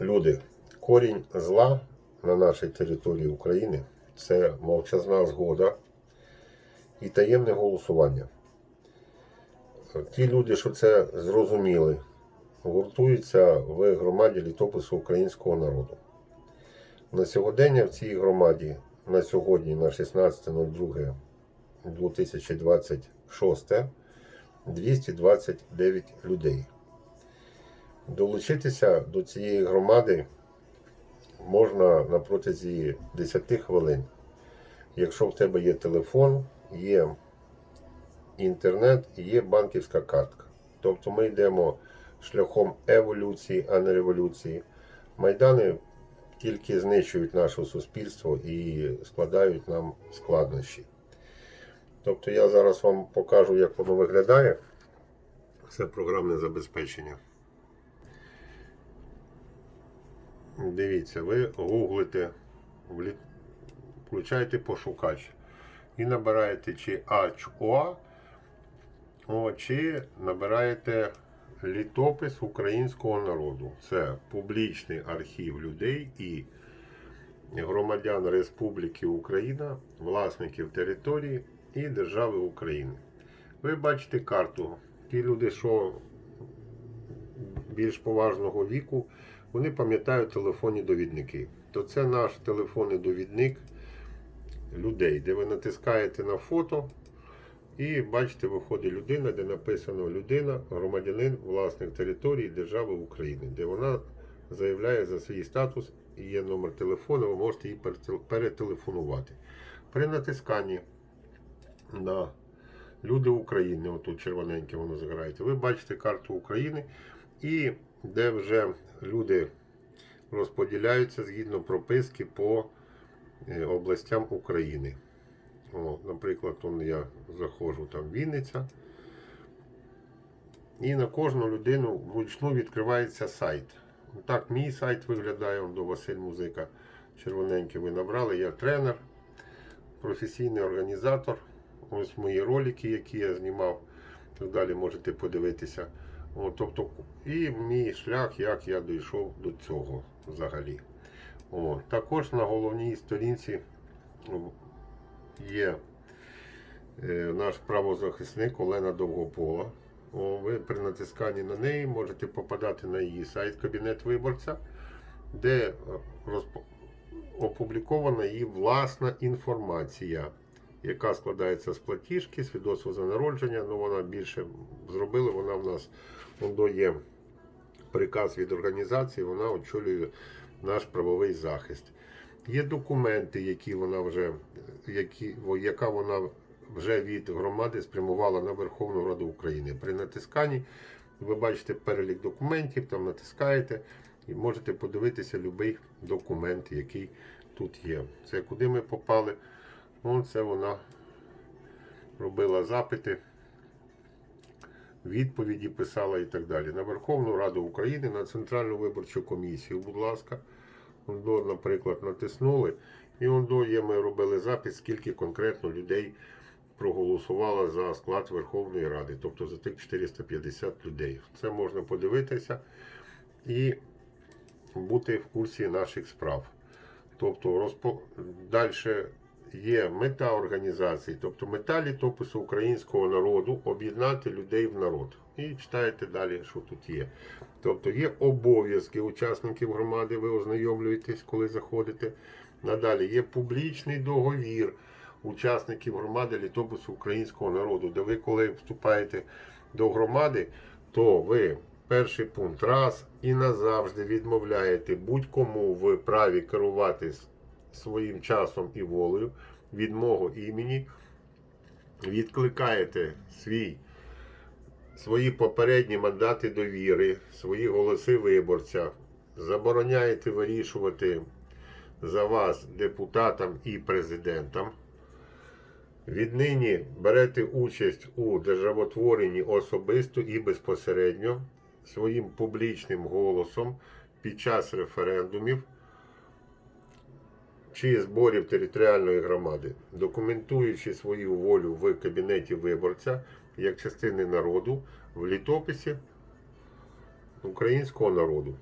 Люди, корінь зла на нашій території України це мовчазна згода і таємне голосування. Ті люди, що це зрозуміли, гуртуються в громаді літопису українського народу. На сьогодення в цій громаді, на сьогодні, на 16.02.2026, 229 людей. Долучитися до цієї громади можна на протязі 10 хвилин. Якщо в тебе є телефон, є інтернет і є банківська картка. Тобто ми йдемо шляхом еволюції, а не революції. Майдани тільки знищують наше суспільство і складають нам складнощі. Тобто я зараз вам покажу, як воно виглядає. Це програмне забезпечення. Дивіться, ви гуглите, включаєте пошукач і набираєте чи о, чи набираєте літопис українського народу. Це публічний архів людей і громадян Республіки Україна, власників території і держави України. Ви бачите карту. Ті люди, що більш поважного віку, вони пам'ятають телефонні довідники. То це наш телефонний довідник людей, де ви натискаєте на фото і бачите, виходить людина, де написано людина, громадянин, власник території держави України, де вона заявляє за свій статус і є номер телефону, ви можете її перетелефонувати. При натисканні на Люди України, отут червоненьке воно заграється, ви бачите карту України і де вже люди розподіляються згідно прописки по е, областям України. О, наприклад, он я заходжу там Вінниця. І на кожну людину вручну відкривається сайт. Так, мій сайт виглядає до Василь Музика. Червоненький ви набрали. Я тренер, професійний організатор. Ось мої ролики, які я знімав. Так далі можете подивитися. О, тобто, і мій шлях, як я дійшов до цього взагалі. О, також на головній сторінці є е, наш правозахисник Олена Довгопола. О, ви при натисканні на неї можете попадати на її сайт Кабінет виборця, де е, розп- опублікована її власна інформація, яка складається з платіжки, свідоцтво за народження. Ну, вона більше зробила, вона в нас є приказ від організації, вона очолює наш правовий захист. Є документи, які вона вже, які, яка вона вже від громади спрямувала на Верховну Раду України. При натисканні ви бачите перелік документів, там натискаєте і можете подивитися будь-який документ, який тут є. Це куди ми попали. Вон це вона робила запити, відповіді писала і так далі. На Верховну Раду України, на Центральну виборчу комісію, будь ласка. Ондо, наприклад, натиснули. І ондо є, ми робили запис, скільки конкретно людей проголосувало за склад Верховної Ради, тобто за тих 450 людей. Це можна подивитися і бути в курсі наших справ. Тобто розпо... далі є мета організації, тобто мета літопису українського народу об'єднати людей в народ. І читаєте далі, що тут є. Тобто є обов'язки учасників громади, ви ознайомлюєтесь, коли заходите. Надалі є публічний договір учасників громади літопису українського народу, де ви, коли вступаєте до громади, то ви перший пункт раз і назавжди відмовляєте будь-кому в праві керувати своїм часом і волею від мого імені, відкликаєте свій свої попередні мандати довіри, свої голоси виборця, забороняєте вирішувати за вас депутатам і президентам. Віднині берете участь у державотворенні особисто і безпосередньо своїм публічним голосом під час референдумів чи зборів територіальної громади, документуючи свою волю в кабінеті виборця як частини народу в літописі українського народу.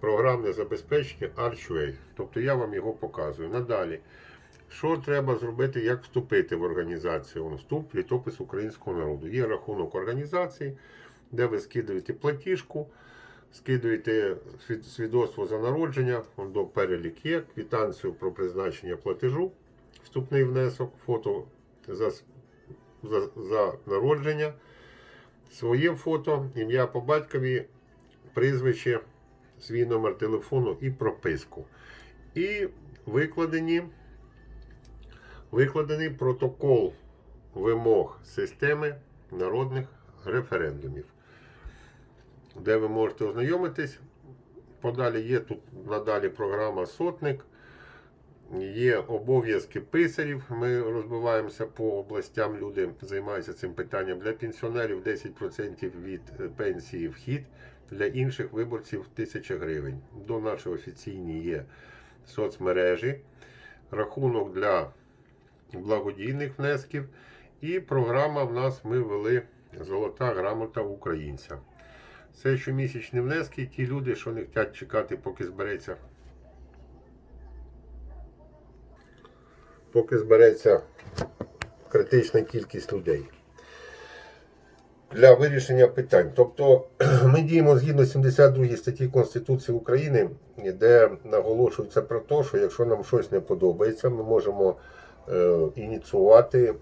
програмне забезпечення Archway. Тобто я вам його показую. Надалі. Що треба зробити, як вступити в організацію? Вступ, літопис українського народу. Є рахунок організації, де ви скидуєте платіжку, скидуєте свідоцтво за народження, до перелік є, квитанцію про призначення платежу, вступний внесок, фото за, за, за народження, своє фото, ім'я по батькові, прізвище, свій номер телефону і прописку. І викладені викладений протокол вимог системи народних референдумів, де ви можете ознайомитись. Подалі є тут надалі програма Сотник, є обов'язки писарів. Ми розбиваємося по областям. Люди займаються цим питанням. Для пенсіонерів 10% від е, пенсії вхід, для інших виборців 1000 гривень. До нашої офіційні є соцмережі, рахунок для благодійних внесків. І програма в нас ми ввели Золота грамота українця. Це щомісячні внески, ті люди, що не хочуть чекати, поки збереться. Поки збереться критична кількість людей. Для вирішення питань. Тобто ми діємо згідно 72 статті Конституції України, де наголошується про те, що якщо нам щось не подобається, ми можемо е, ініціювати,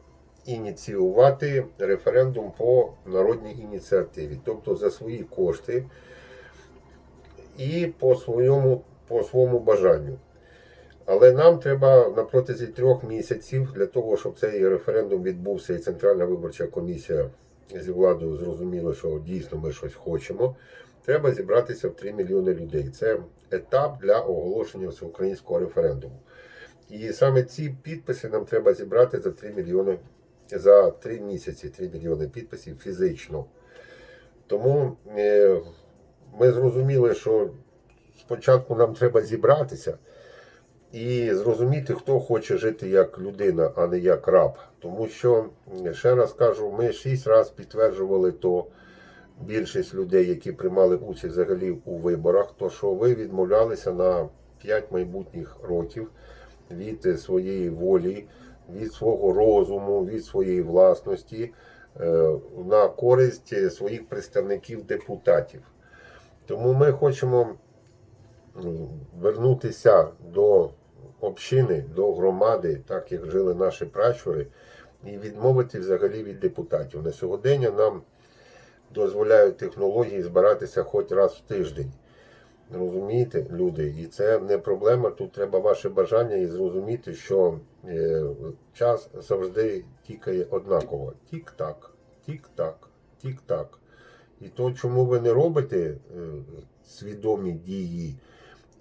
ініціювати референдум по народній ініціативі, тобто за свої кошти і по своєму, по своєму бажанню. Але нам треба на протязі трьох місяців для того, щоб цей референдум відбувся, і Центральна виборча комісія зі владою зрозуміла, що дійсно ми щось хочемо. Треба зібратися в 3 мільйони людей. Це етап для оголошення всеукраїнського референдуму. І саме ці підписи нам треба зібрати за 3 мільйони за 3 місяці, 3 мільйони підписів фізично. Тому е, ми зрозуміли, що спочатку нам треба зібратися і зрозуміти, хто хоче жити як людина, а не як раб. Тому що, ще раз кажу, ми шість разів підтверджували то більшість людей, які приймали участь взагалі у виборах, то що ви відмовлялися на 5 майбутніх років від своєї волі, від свого розуму, від своєї власності е, на користь своїх представників депутатів. Тому ми хочемо вернутися до общини, до громади, так як жили наші пращури, і відмовити взагалі від депутатів. На сьогодення нам дозволяють технології збиратися хоч раз в тиждень. Розумієте, люди, і це не проблема. Тут треба ваше бажання і зрозуміти, що е, час завжди тікає однаково. Тік-так, тік-так, тік-так. І то, чому ви не робите е, свідомі дії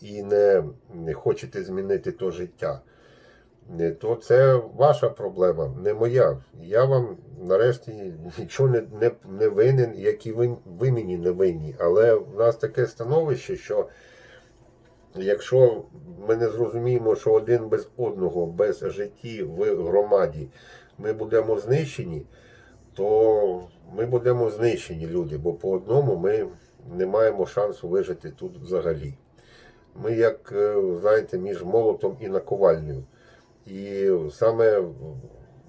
і не, не хочете змінити то життя, то це ваша проблема, не моя. Я вам нарешті нічого не, не, не винен, як і ви, ви мені не винні. Але в нас таке становище, що якщо ми не зрозуміємо, що один без одного, без житті в громаді ми будемо знищені, то ми будемо знищені люди, бо по одному ми не маємо шансу вижити тут взагалі. Ми, як е, знаєте, між молотом і наковальнею. І саме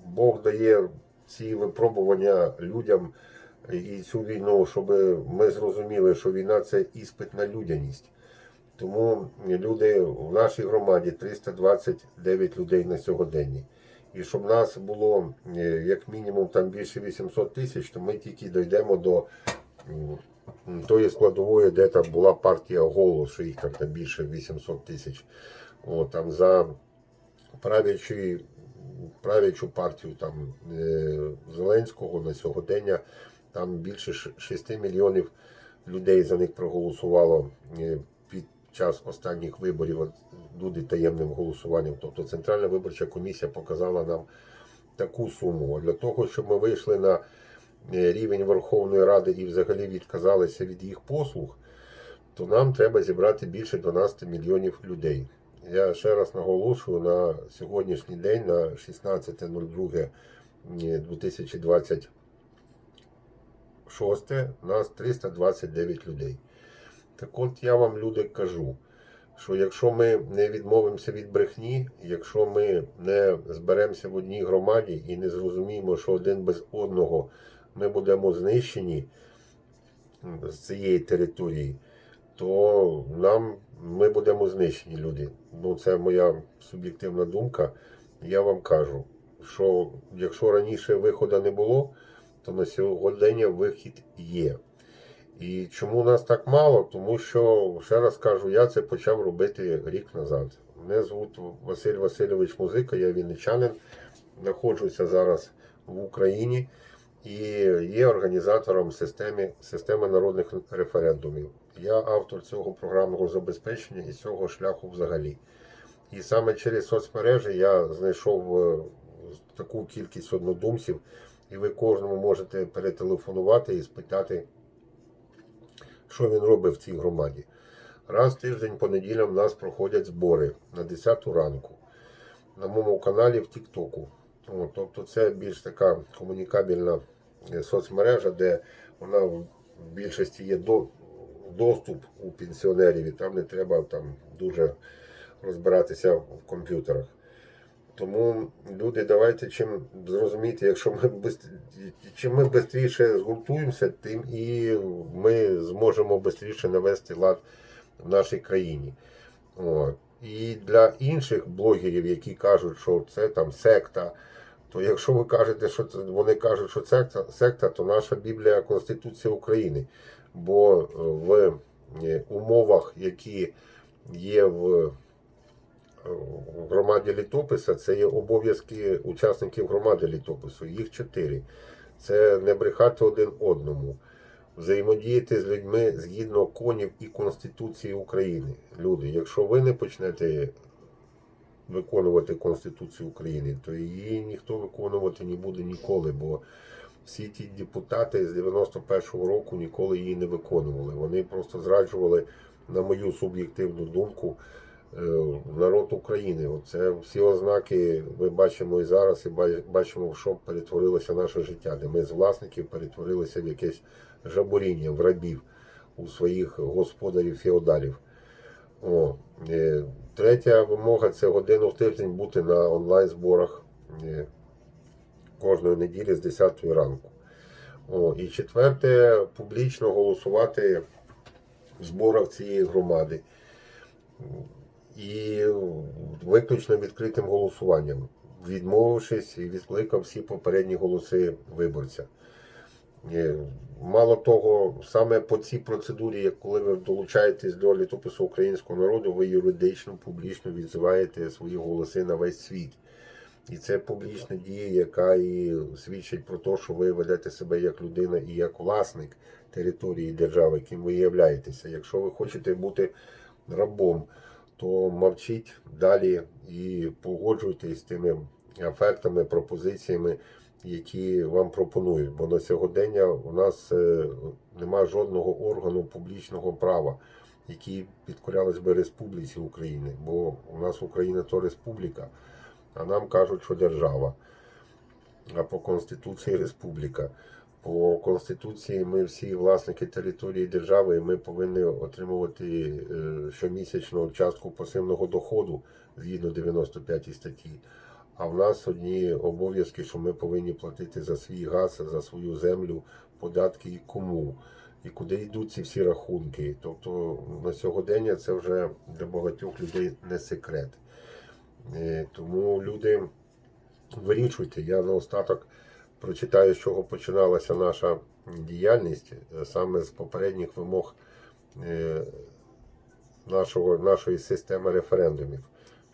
Бог дає ці випробування людям і цю війну, щоб ми зрозуміли, що війна це іспит на людяність. Тому люди в нашій громаді 329 людей на сьогоденні. І щоб нас було е, як мінімум там більше 800 тисяч, то ми тільки дійдемо до тої складової, де там була партія голос, що їх там більше 800 тисяч. О, там за правлячу, правлячу партію там, е, Зеленського на сьогодення там більше 6 мільйонів людей за них проголосувало е, під час останніх виборів люди таємним голосуванням. Тобто Центральна виборча комісія показала нам таку суму. Для того, щоб ми вийшли на е, рівень Верховної Ради і взагалі відказалися від їх послуг, то нам треба зібрати більше 12 мільйонів людей. Я ще раз наголошую на сьогоднішній день, на 16.02.2026, нас 329 людей. Так от я вам, люди, кажу, що якщо ми не відмовимося від брехні, якщо ми не зберемося в одній громаді і не зрозуміємо, що один без одного ми будемо знищені з цієї території, то нам ми будемо знищені люди. Ну, це моя суб'єктивна думка. Я вам кажу, що якщо раніше виходу не було, то на сьогодні вихід є. І чому нас так мало? Тому що, ще раз кажу, я це почав робити рік назад. Мене звуть Василь Васильович Музика, я вінничанин, знаходжуся зараз в Україні і є організатором системи, системи народних референдумів. Я автор цього програмного забезпечення і цього шляху взагалі. І саме через соцмережі я знайшов е, таку кількість однодумців, і ви кожному можете перетелефонувати і спитати, що він робить в цій громаді. Раз в тиждень по неділям в нас проходять збори на 10 ранку на моєму каналі в Тіктоку. Тобто це більш така комунікабельна соцмережа, де вона в більшості є до, доступ у пенсіонерів, і там не треба там дуже розбиратися в комп'ютерах. Тому люди, давайте чим зрозуміти, якщо ми бис- чим ми швидше згуртуємося, тим і ми зможемо швидше навести лад в нашій країні. От. І для інших блогерів, які кажуть, що це там секта, то якщо ви кажете, що це, вони кажуть, що секта, секта, то наша Біблія Конституція України. Бо е, в е, умовах, які є в в громаді літописа це є обов'язки учасників громади літопису. Їх чотири. Це не брехати один одному, взаємодіяти з людьми згідно конів і Конституції України. Люди, якщо ви не почнете виконувати Конституцію України, то її ніхто виконувати не буде ніколи, бо всі ті депутати з 91-го року ніколи її не виконували. Вони просто зраджували, на мою суб'єктивну думку, е, народ України. Це всі ознаки ми бачимо і зараз, і бачимо, в що перетворилося наше життя, де ми з власників перетворилися в якесь жабуріння, в рабів у своїх господарів феодалів. О, е, третя вимога це годину в тиждень бути на онлайн-зборах е, кожної неділі з 10 ранку. О, і четверте публічно голосувати в зборах цієї громади. І виключно відкритим голосуванням, відмовившись і відкликав всі попередні голоси виборця. Мало того, саме по цій процедурі, як коли ви долучаєтесь до літопису українського народу, ви юридично, публічно відзиваєте свої голоси на весь світ. І це публічна дія, яка і свідчить про те, що ви ведете себе як людина і як власник території держави, яким ви являєтеся. Якщо ви хочете бути рабом, то мовчіть далі і погоджуйтесь з тими ефектами, пропозиціями, які вам пропонують. Бо на сьогодення у нас е, немає жодного органу публічного права, який підкорялись би Республіці України. Бо у нас Україна то республіка, а нам кажуть, що держава. А по Конституції республіка. По Конституції ми всі власники території держави, і ми повинні отримувати е, щомісячну частку пасивного доходу згідно 95 статті. А в нас одні обов'язки, що ми повинні платити за свій газ, за свою землю, податки і кому, і куди йдуть ці всі рахунки. Тобто на сьогодення це вже для багатьох людей не секрет. Е, Тому люди вирішуйте. Я наостаток прочитаю, з чого починалася наша діяльність, е, саме з попередніх вимог е, нашого, нашої системи референдумів.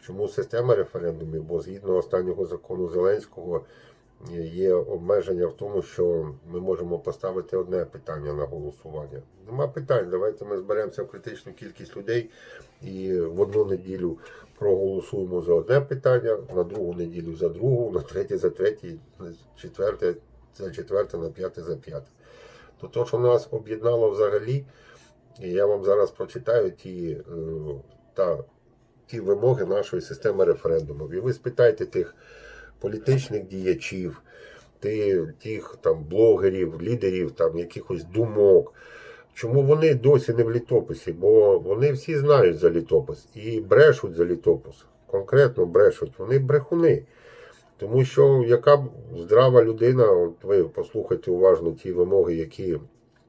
Чому система референдумів? Бо згідно останнього закону Зеленського е, є обмеження в тому, що ми можемо поставити одне питання на голосування. Нема питань. Давайте ми зберемося в критичну кількість людей і в одну неділю проголосуємо за одне питання, на другу неділю за другу, на третє за третє, на четверте за четверте, на п'яте за п'яте. То то, що нас об'єднало взагалі, я вам зараз прочитаю ті, е, та, ті вимоги нашої системи референдумів. І ви спитайте тих політичних діячів, ти, тих там блогерів, лідерів, там якихось думок. Чому вони досі не в літописі? Бо вони всі знають за літопис і брешуть за літопис. Конкретно брешуть. Вони брехуни. Тому що яка б здрава людина, от ви послухайте уважно ті вимоги, які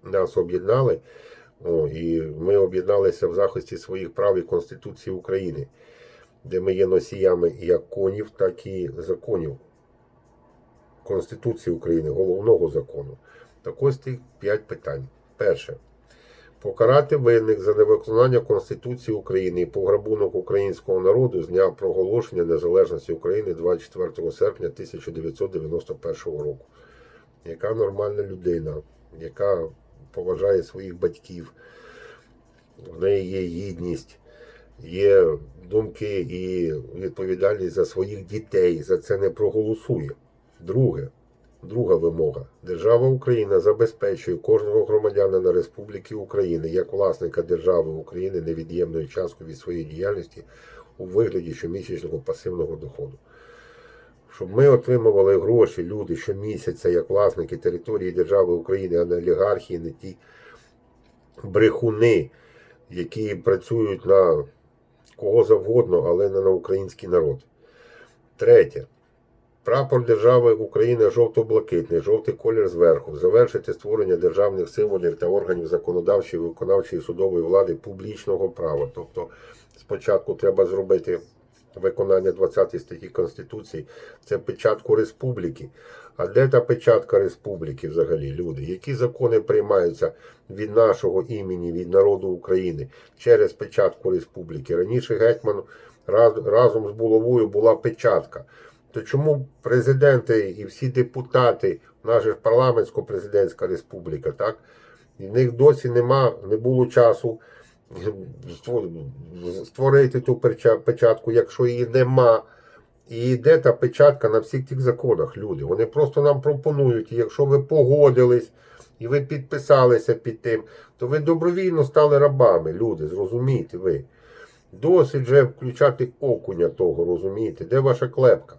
нас об'єднали. О, і ми об'єдналися в захисті своїх прав і Конституції України, де ми є носіями як конів, так і законів Конституції України, головного закону. Так ось тих п'ять питань. Перше. Покарати винних за невиконання Конституції України і пограбунок українського народу з дня проголошення незалежності України 24 серпня 1991 року. Яка нормальна людина, яка поважає своїх батьків, в неї є гідність, є думки і відповідальність за своїх дітей, за це не проголосує. Друге, друга вимога. Держава Україна забезпечує кожного громадянина Республіки України як власника держави України невід'ємною часткою від своєї діяльності у вигляді щомісячного пасивного доходу. Щоб ми отримували гроші, люди щомісяця як власники території держави України, а не олігархії, не ті брехуни, які працюють на кого завгодно, але не на український народ. Третє. Прапор держави України жовто-блакитний, жовтий колір зверху. Завершити створення державних символів та органів законодавчої, виконавчої судової влади публічного права. Тобто спочатку треба зробити виконання 20 статті Конституції, це печатку республіки. А де та печатка республіки взагалі, люди? Які закони приймаються від нашого імені, від народу України через печатку республіки? Раніше гетьман раз, разом з булавою була печатка. То чому президенти і всі депутати, же ж парламентсько-президентська республіка, так? І в них досі нема, не було часу створити ту печатку, якщо її нема. І йде та печатка на всіх тих законах, люди. Вони просто нам пропонують, якщо ви погодились і ви підписалися під тим, то ви добровільно стали рабами, люди, зрозумійте ви. Досить вже включати окуня того, розумієте? Де ваша клепка?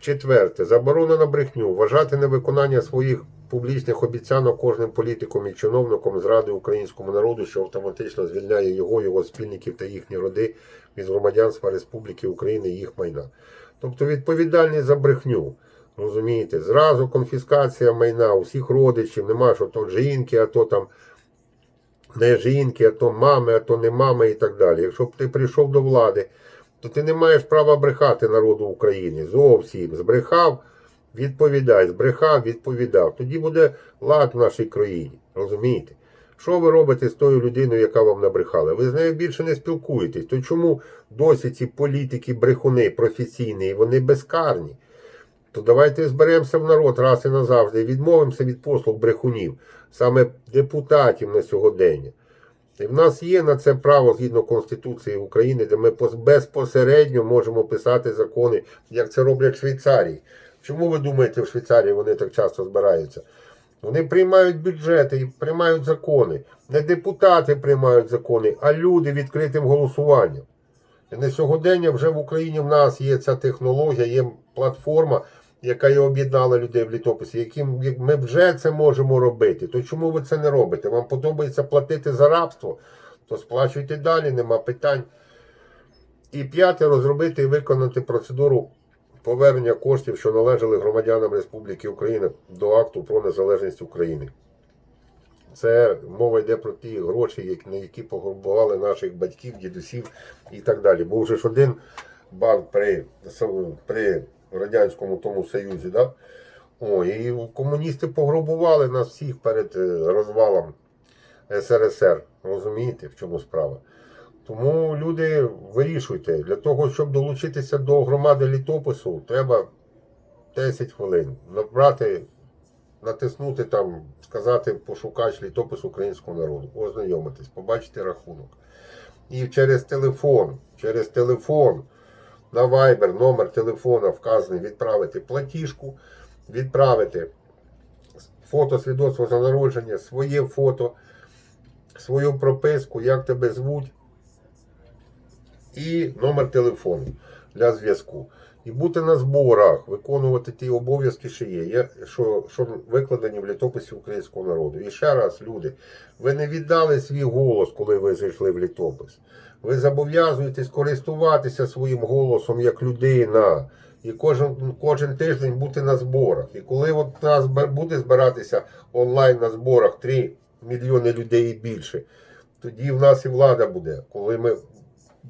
Четверте. Заборона на брехню. Вважати невиконання своїх публічних обіцянок кожним політиком і чиновником зради українському народу, що автоматично звільняє його, його спільників та їхні роди від громадянства Республіки України і їх майна. Тобто відповідальність за брехню. Розумієте, зразу конфіскація майна у всіх родичів, нема що то жінки, а то там не жінки, а то мами, а то не мами і так далі. Якщо б ти прийшов до влади, то ти не маєш права брехати народу України. Зовсім збрехав, відповідай, збрехав, відповідав. Тоді буде лад в нашій країні. Розумієте? Що ви робите з тою людиною, яка вам набрехала? Ви з нею більше не спілкуєтесь. То чому досі ці політики, брехуни професійні, вони безкарні? То давайте зберемося в народ раз і назавжди і відмовимося від послуг брехунів, саме депутатів на сьогодення. І в нас є на це право згідно Конституції України, де ми безпосередньо можемо писати закони, як це роблять Швейцарії. Чому ви думаєте, в Швейцарії вони так часто збираються? Вони приймають бюджети і приймають закони. Не депутати приймають закони, а люди відкритим голосуванням. І на сьогодення вже в Україні в нас є ця технологія, є платформа, яка і об'єднала людей в літописі, яким ми вже це можемо робити. То чому ви це не робите? Вам подобається платити за рабство, то сплачуйте далі, нема питань. І п'яте розробити і виконати процедуру повернення коштів, що належали громадянам Республіки Україна до акту про незалежність України. Це мова йде про ті гроші, на які пограбували наших батьків, дідусів і так далі. Був же ж один банк при, при Радянському тому Союзі. Да? О, і комуністи пограбували нас всіх перед е, розвалом СРСР. Розумієте, в чому справа? Тому люди вирішуйте, для того, щоб долучитися до громади літопису, треба 10 хвилин. Набрати, натиснути там, сказати пошукач літопис українського народу, ознайомитись, побачити рахунок. І через телефон, через телефон на Viber номер телефона вказаний, відправити платіжку, відправити фото свідоцтво за народження, своє фото, свою прописку, як тебе звуть і номер телефону. для зв'язку. І бути на зборах, виконувати ті обов'язки, що є, що, що викладені в літописі українського народу. І ще раз, люди, ви не віддали свій голос, коли ви зайшли в літопис. Ви зобов'язуєтесь користуватися своїм голосом як людина. І кожен, кожен тиждень бути на зборах. І коли от нас буде збиратися онлайн на зборах 3 мільйони людей і більше, тоді в нас і влада буде, коли ми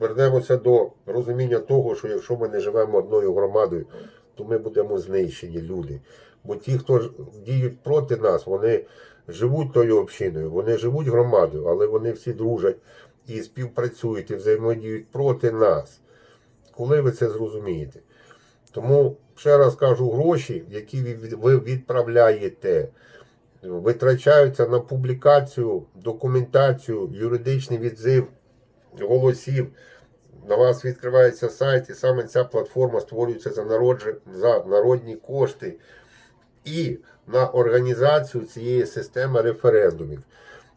вернемося до розуміння того, що якщо ми не живемо одною громадою, то ми будемо знищені люди. Бо ті, хто діють проти нас, вони живуть тою общиною, вони живуть громадою, але вони всі дружать і співпрацюють і взаємодіють проти нас. Коли ви це зрозумієте? Тому ще раз кажу, гроші, які ви відправляєте, витрачаються на публікацію, документацію, юридичний відзив голосів. На вас відкривається сайт, і саме ця платформа створюється за, народжі, за народні кошти і на організацію цієї системи референдумів.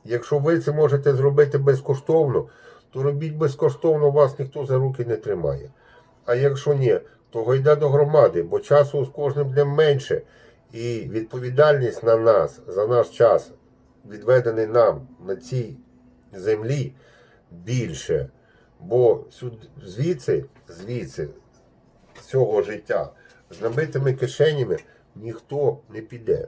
Якщо ви це можете зробити безкоштовно, то робіть безкоштовно, вас ніхто за руки не тримає. А якщо ні, то гайда до громади, бо часу з кожним днем менше. І відповідальність на нас за наш час, відведений нам на цій землі, більше. Бо сюди, звідси, звідси, з цього життя, з набитими кишенями ніхто не піде.